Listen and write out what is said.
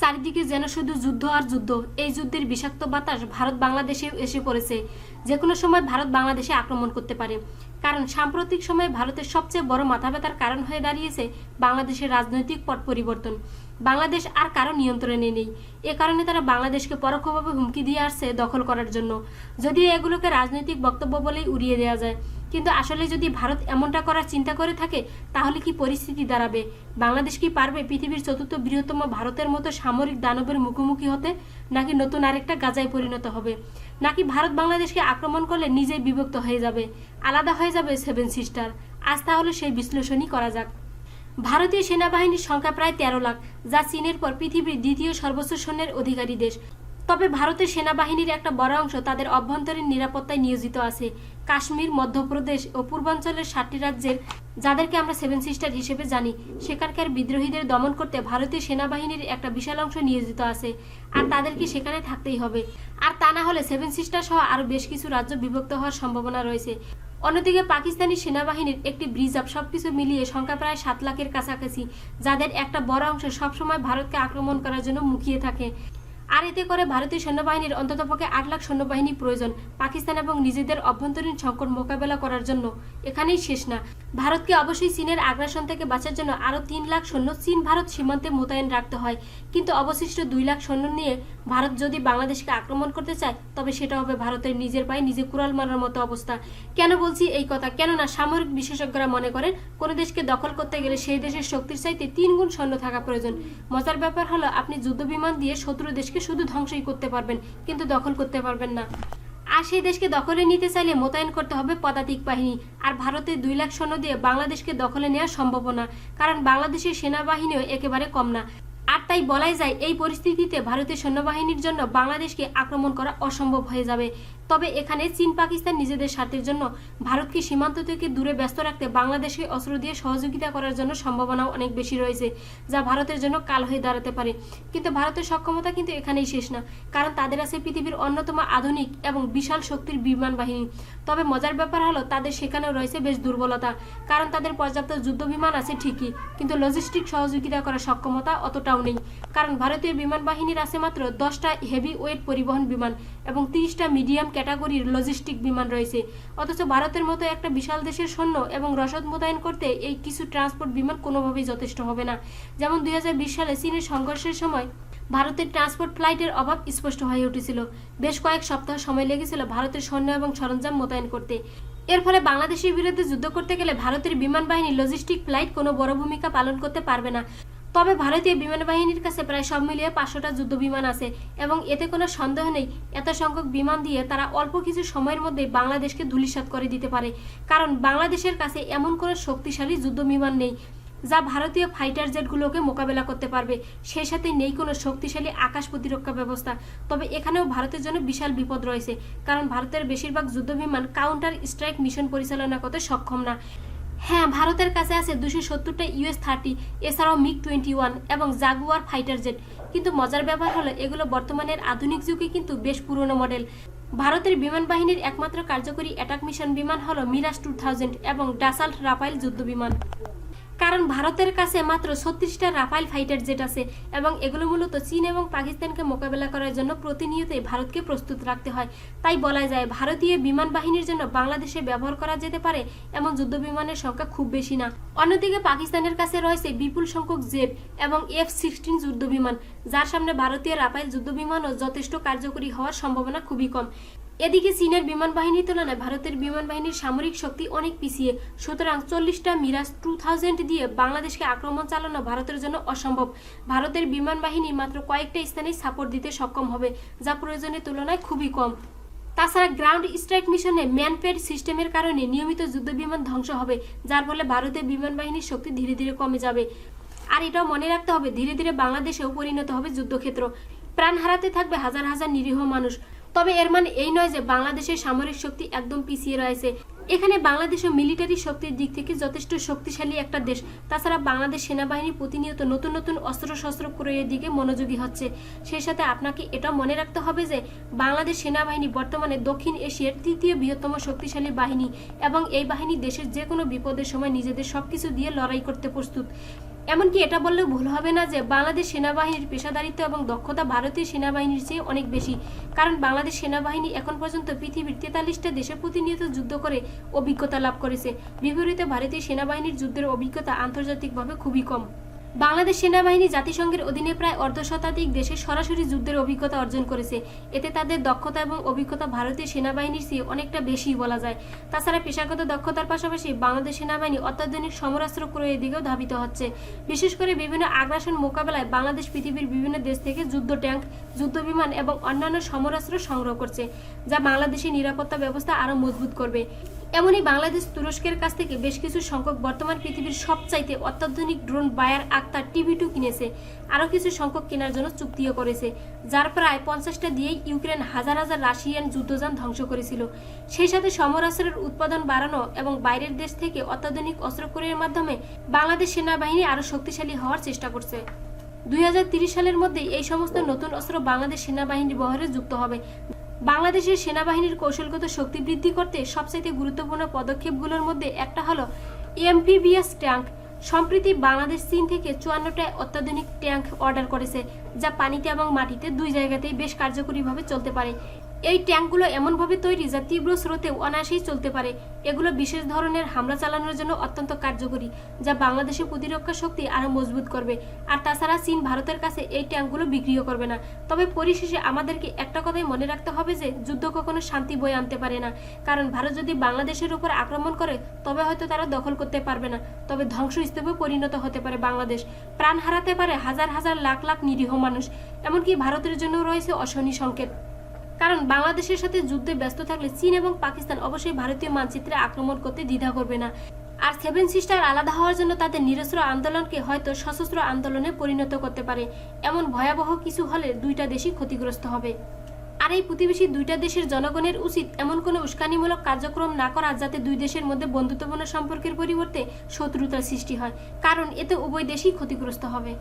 চারিদিকে যেন শুধু যুদ্ধ আর যুদ্ধ। এই যুদ্ধের বিষাক্ত বাতাস ভারত বাংলাদেশে এসে পড়েছে। যে কোনো সময় ভারত বাংলাদেশে আক্রমণ করতে পারে। কারণ সাম্প্রতিক সময়ে ভারতের সবচেয়ে বড় মাথা ব্যথার কারণ হয়ে দাঁড়িয়েছে বাংলাদেশের রাজনৈতিক পট পরিবর্তন। বাংলাদেশ আর কারও নিয়ন্ত্রণে নেই। এ কারণে তারা বাংলাদেশকে পরোক্ষভাবে হুমকি দিয়ে আসছে দখল করার জন্য। যদিও এগুলোকে রাজনৈতিক বক্তব্য বলেই উড়িয়ে দেওয়া যায়। কিন্তু আসলে যদি ভারত এমনটা করার চিন্তা করে থাকে, তাহলে কি পরিস্থিতি দাঁড়াবে? বাংলাদেশ কি পারবে পৃথিবীর চতুর্থ বৃহত্তম ভারতের মতো সামরিক দানবের মুখোমুখি হতে? নাকি নতুন আরেকটা গাজায় পরিণত হবে? নাকি ভারত বাংলাদেশকে আক্রমণ করলে নিজেই বিভক্ত হয়ে যাবে? আলাদা হয়ে যাবে সেভেন সিস্টার। আজ তাহলে সেই বিশ্লেষণই করা যাক। ভারতীয় সেনাবাহিনীর সংখ্যা প্রায় তেরো লাখ, যা চীনের পর পৃথিবীর দ্বিতীয় সর্বোচ্চ সৈন্যের অধিকারী দেশ। তবে ভারতের সেনাবাহিনীর একটা বড় অংশ তাদের অভ্যন্তরীণ নিরাপত্তায় নিয়োজিত আছে। কাশ্মীর, মধ্যপ্রদেশ ও পূর্বাঞ্চলের সাতটি রাজ্যের, যাদেরকে আমরা সেভেন সিস্টার হিসেবে জানি, সেখানকার বিদ্রোহীদের দমন করতে ভারতীয় সেনাবাহিনীর একটা বিশাল অংশ নিয়োজিত আছে। আর তাদেরকে সেখানে থাকতেই হবে? আর তা না হলে সেভেন সিস্টার সহ আরও বেশ কিছু রাজ্য বিভক্ত হওয়ার সম্ভাবনা রয়েছে। অন্যদিকে পাকিস্তানি সেনাবাহিনীর একটি ব্রিজ আপ সবকিছু মিলিয়ে সংখ্যা প্রায় সাত লাখের কাছাকাছি, যাদের একটা বড় অংশ সবসময় ভারতকে আক্রমণ করার জন্য মুখিয়ে থাকে। আর এতে করে ভারতীয় সৈন্যবাহিনীর অন্ততপক্ষে আট লাখ সৈন্যবাহিনী প্রয়োজন, পাকিস্তান এবং নিজেদের অভ্যন্তরীণ সংকট মোকাবেলা করার জন্য। এখানেই শেষ না। ভারতকে অবশ্যই চীনের আগ্রাসন থেকে বাঁচার জন্য আরও তিন লাখ সৈন্য চীন ভারত সীমান্তে মোতায়েন রাখতে হয়। কিন্তু অবশিষ্ট দুই লাখ সৈন্য নিয়ে ভারত যদি বাংলাদেশকে আক্রমণ করতে চায়, তবে সেটা হবে ভারতের নিজের পায়ে নিজে কুড়াল মারার মতো অবস্থা। কেন বলছি এই কথা? কেননা সামরিক বিশেষজ্ঞরা মনে করেন, কোনো দেশকে দখল করতে গেলে সেই দেশের শক্তির চাইতে তিন গুণ সৈন্য থাকা প্রয়োজন। মজার ব্যাপার হলো, আপনি যুদ্ধ বিমান দিয়ে শত্রু দেশকে শুধু ধ্বংসই করতে পারবেন, কিন্তু দখল করতে পারবেন না। আর সেই দেশকে দখলে নিতে চাইলে মোতায়েন করতে হবে পদাতিক বাহিনী। আর ভারতের দুই লাখ সৈন্য দিয়ে বাংলাদেশকে দখলে নেওয়া সম্ভব না, কারণ বাংলাদেশের সেনাবাহিনীও একেবারে কম না। আর তাই বলাই যায়, এই পরিস্থিতিতে ভারতের সৈন্যবাহিনীর জন্য বাংলাদেশকে আক্রমণ করা অসম্ভব হয়ে যাবে। তবে এখানে চীন, পাকিস্তান নিজেদের স্বার্থের জন্য ভারতকে সীমান্ত থেকে দূরে ব্যস্ত রাখতে বাংলাদেশকে অস্ত্র দিয়ে সহযোগিতা করার জন্য সম্ভাবনাও অনেক বেশি রয়েছে, যা ভারতের জন্য কাল হয়ে দাঁড়াতে পারে। কিন্তু ভারতের সক্ষমতা কিন্তু এখানেই শেষ না, কারণ তাদের আছে পৃথিবীর অন্যতম আধুনিক এবং বিশাল শক্তির বিমান বাহিনী। তবে মজার ব্যাপার হলো, তাদের সেখানেও রয়েছে বেশ দুর্বলতা, কারণ তাদের পর্যাপ্ত যুদ্ধ বিমান আছে ঠিকই, কিন্তু লজিস্টিক সহযোগিতা করার সক্ষমতা অতটাও নেই। কারণ ভারতীয় বিমান বাহিনীর আছে মাত্র দশটা হেভি ওয়েট পরিবহন বিমান এবং তিরিশটা মিডিয়াম ক্যাটাগরির লজিস্টিক বিমান রয়েছে। অথচ ভারতের মতো একটা বিশাল দেশের সৈন্য এবং রসদ মোতায়েন করতে এই কিছু ট্রান্সপোর্ট বিমান কোনোভাবেই যথেষ্ট হবে না। যেমন দুই সালে চীনের সংঘর্ষের সময় ভারতের ট্রান্সপোর্ট ফ্লাইটের অভাব স্পষ্ট হয়ে উঠেছিল। বেশ কয়েক সপ্তাহ সময় লেগেছিল ভারতের সৈন্য এবং সরঞ্জাম মোতায়েন করতে। এর ফলে বাংলাদেশের বিরুদ্ধে যুদ্ধ করতে গেলে ভারতের বিমান বাহিনী লজিস্টিক ফ্লাইট কোনো বড় ভূমিকা পালন করতে পারবে না। তবে ভারতীয় বিমান বাহিনীর কাছে প্রায় সব মিলিয়ে পাঁচশোটা যুদ্ধ বিমান আছে এবং এতে কোনো সন্দেহ নেই, এত সংখ্যক বিমান দিয়ে তারা অল্প কিছু সময়ের মধ্যে বাংলাদেশকে ধূলিসাৎ করে দিতে পারে। কারণ বাংলাদেশের কাছে এমন কোনো শক্তিশালী যুদ্ধ বিমান নেই, যা ভারতীয় ফাইটার জেটগুলোকে মোকাবেলা করতে পারবে। সেই সাথে নেই কোনো শক্তিশালী আকাশ প্রতিরক্ষা ব্যবস্থা। তবে এখানেও ভারতের জন্য বিশাল বিপদ রয়েছে, কারণ ভারতের বেশিরভাগ যুদ্ধ বিমান কাউন্টার স্ট্রাইক মিশন পরিচালনা করতে সক্ষম না। হ্যাঁ ভারতের কাছে আছে দুশো সত্তরটা ইউএস থার্টি, এছাড়াও মিগ টোয়েন্টি ওয়ান এবং জাগুয়ার ফাইটার জেট। কিন্তু মজার ব্যাপার হলো, এগুলো বর্তমানের আধুনিক যুগে কিন্তু বেশ পুরনো মডেল। ভারতের বিমান বাহিনীর একমাত্র কার্যকরী অ্যাটাক মিশন বিমান হলো মিরাজ টু থাউজেন্ড এবং ডাসাল্ট রাফাইল যুদ্ধ বিমান কারণ ভারতের কাছে মাত্র ছত্রিশটা রাফাইল ফাইটার জেট আছে এবং এগুলো মূলত চীন এবং পাকিস্তানকে মোকাবেলা করার জন্য প্রতিনিয়তই ভারতকে প্রস্তুত রাখতে হয়। তাই বলা যায়, ভারতীয় বিমান বাহিনীর জন্য বাংলাদেশে ব্যবহার করা যেতে পারে এমন যুদ্ধ বিমানের সংখ্যা খুব বেশি না। অন্যদিকে পাকিস্তানের কাছে রয়েছে বিপুল সংখ্যক জেট এবং এফ সিক্সটিন যুদ্ধ বিমান, যার সামনে ভারতীয় রাফাইল যুদ্ধ বিমানও যথেষ্ট কার্যকরী হওয়ার সম্ভাবনা খুবই কম। এদিকে চীনের বিমান বাহিনীর তুলনায় ভারতের বিমান বাহিনীর সামরিক শক্তি অনেক পিছিয়ে। সুতরাং চল্লিশটা মিরাজ টু থাউজেন্ড দিয়ে বাংলাদেশকে আক্রমণ চালানো ভারতের জন্য অসম্ভব। ভারতের বিমান বাহিনী মাত্র কয়েকটা স্থানেই সাপোর্ট দিতে সক্ষম হবে, যা প্রয়োজনের তুলনায় খুবই কম। তাছাড়া গ্রাউন্ড স্ট্রাইক মিশনে ম্যানপেড সিস্টেমের কারণে নিয়মিত যুদ্ধ বিমান ধ্বংস হবে, যার ফলে ভারতের বিমান বাহিনীর শক্তি ধীরে ধীরে কমে যাবে। আর এটাও মনে রাখতে হবে, ধীরে ধীরে বাংলাদেশেও পরিণত হবে যুদ্ধক্ষেত্র। প্রাণ হারাতে থাকবে হাজার হাজার নিরীহ মানুষ। তবে এর মানে এই নয় যে বাংলাদেশের সামরিক শক্তি একদম পিছিয়ে রয়েছে। এখানে বাংলাদেশের মিলিটারি শক্তির দিক থেকে যথেষ্ট শক্তিশালী একটা দেশ। তাছাড়া বাংলাদেশ সেনাবাহিনী প্রতিনিয়ত নতুন নতুন অস্ত্র শস্ত্র ক্রয়ের দিকে মনোযোগী হচ্ছে। সেই সাথে আপনাকে এটা মনে রাখতে হবে যে বাংলাদেশ সেনাবাহিনী বর্তমানে দক্ষিণ এশিয়ার তৃতীয় বৃহত্তম শক্তিশালী বাহিনী এবং এই বাহিনী দেশের যে কোনো বিপদের সময় নিজেদের সবকিছু দিয়ে লড়াই করতে প্রস্তুত। এমনকি এটা বললেও ভুল হবে না যে বাংলাদেশ সেনাবাহিনীর পেশাদারিত্ব এবং দক্ষতা ভারতীয় সেনাবাহিনীর চেয়ে অনেক বেশি। কারণ বাংলাদেশ সেনাবাহিনী এখন পর্যন্ত পৃথিবীর তেতাল্লিশটা দেশে প্রতিনিয়ত যুদ্ধ করে অভিজ্ঞতা লাভ করেছে। বিপরীতে ভারতীয় সেনাবাহিনীর যুদ্ধের অভিজ্ঞতা আন্তর্জাতিকভাবে খুবই কম। বাংলাদেশ সেনাবাহিনী জাতিসংঘের অধীনে প্রায় অর্ধ শতাধিক দেশে সরাসরি যুদ্ধের অভিজ্ঞতা অর্জন করেছে। এতে তাদের দক্ষতা এবং অভিজ্ঞতা ভারতীয় সেনাবাহিনীর চেয়ে অনেকটা বেশি বলা যায়। তাছাড়া পেশাগত দক্ষতার পাশাপাশি বাংলাদেশ সেনাবাহিনী অত্যাধুনিক সমরাস্ত্র ক্রয়ের দিকেও ধাবিত হচ্ছে। বিশেষ করে বিভিন্ন আগ্রাসন মোকাবেলায় বাংলাদেশ পৃথিবীর বিভিন্ন দেশ থেকে যুদ্ধ ট্যাঙ্ক, যুদ্ধ বিমান এবং অন্যান্য সমরাস্ত্র সংগ্রহ করছে, যা বাংলাদেশের নিরাপত্তা ব্যবস্থা আরও মজবুত করবে। এমনই বাংলাদেশ তুরস্কের কাছ থেকে বেশ কিছু সংখ্যক বর্তমান পৃথিবীর সবচাইতে অত্যাধুনিক drone Bayraktar TB two কিনেছে। আরও কিছু সংখ্যক কেনার জন্য চুক্তিও করেছে, যার প্রায় পঞ্চাশটা দিয়েই ইউক্রেন হাজার হাজার রাশিয়ান যুদ্ধযান ধ্বংস করেছিল। সেই সাথে সমরাস্ত্রের উৎপাদন বাড়ানো এবং বাইরের দেশ থেকে অত্যাধুনিক অস্ত্র ক্রয়ের মাধ্যমে বাংলাদেশ সেনাবাহিনী আরও শক্তিশালী হওয়ার চেষ্টা করছে। দুই সালের মধ্যে এই সমস্ত নতুন অস্ত্র বাংলাদেশ সেনাবাহিনীর বহরে যুক্ত হবে। বাংলাদেশের সেনাবাহিনীর কৌশলগত শক্তি বৃদ্ধি করতে সবচাইতে গুরুত্বপূর্ণ পদক্ষেপগুলোর মধ্যে একটা হলো এমপিবিএস ট্যাঙ্ক। সম্প্রতি বাংলাদেশ, চীন থেকে চুয়ান্নটা অত্যাধুনিক ট্যাঙ্ক অর্ডার করেছে, যা পানিতে এবং মাটিতে দুই জায়গাতেই বেশ কার্যকরীভাবে চলতে পারে। এই ট্যাঙ্কগুলো এমনভাবে তৈরি যা তীব্র স্রোতে অনায়াসেই চলতে পারে। এগুলো বিশেষ ধরনের হামলা চালানোর জন্য অত্যন্ত কার্যকরী, যা বাংলাদেশের প্রতিরক্ষা শক্তি আরও মজবুত করবে। আর তাছাড়া চীন ভারতের কাছে এই ট্যাঙ্কগুলো বিক্রিও করবে না। তবে পরিশেষে আমাদেরকে একটা কথাই মনে রাখতে হবে যে, যুদ্ধ কখনো শান্তি বয়ে আনতে পারে না। কারণ ভারত যদি বাংলাদেশের উপর আক্রমণ করে, তবে হয়তো তারা দখল করতে পারবে না। তবে ধ্বংসস্তূপে পরিণত হতে পারে বাংলাদেশ। প্রাণ হারাতে পারে হাজার হাজার লাখ লাখ নিরীহ মানুষ। এমনকি ভারতের জন্য রয়েছে অশনি সংকেত। কারণ বাংলাদেশের সাথে যুদ্ধে ব্যস্ত থাকলে চীন এবং পাকিস্তান অবশ্যই ভারতীয় মানচিত্রে আক্রমণ করতে দ্বিধা করবে না। আর সেভেন সিস্টার আলাদা হওয়ার জন্য তাদের নিরস্ত্র আন্দোলনকে হয়তো সশস্ত্র আন্দোলনে পরিণত করতে পারে। এমন ভয়াবহ কিছু হলে দুইটা দেশই ক্ষতিগ্রস্ত হবে। আর এই প্রতিবেশী দুইটা দেশের জনগণের উচিত এমন কোনো উস্কানিমূলক কার্যক্রম না করা যাতে দুই দেশের মধ্যে বন্ধুত্বপূর্ণ সম্পর্কের পরিবর্তে শত্রুতার সৃষ্টি হয়, কারণ এতে উভয় দেশই ক্ষতিগ্রস্ত হবে।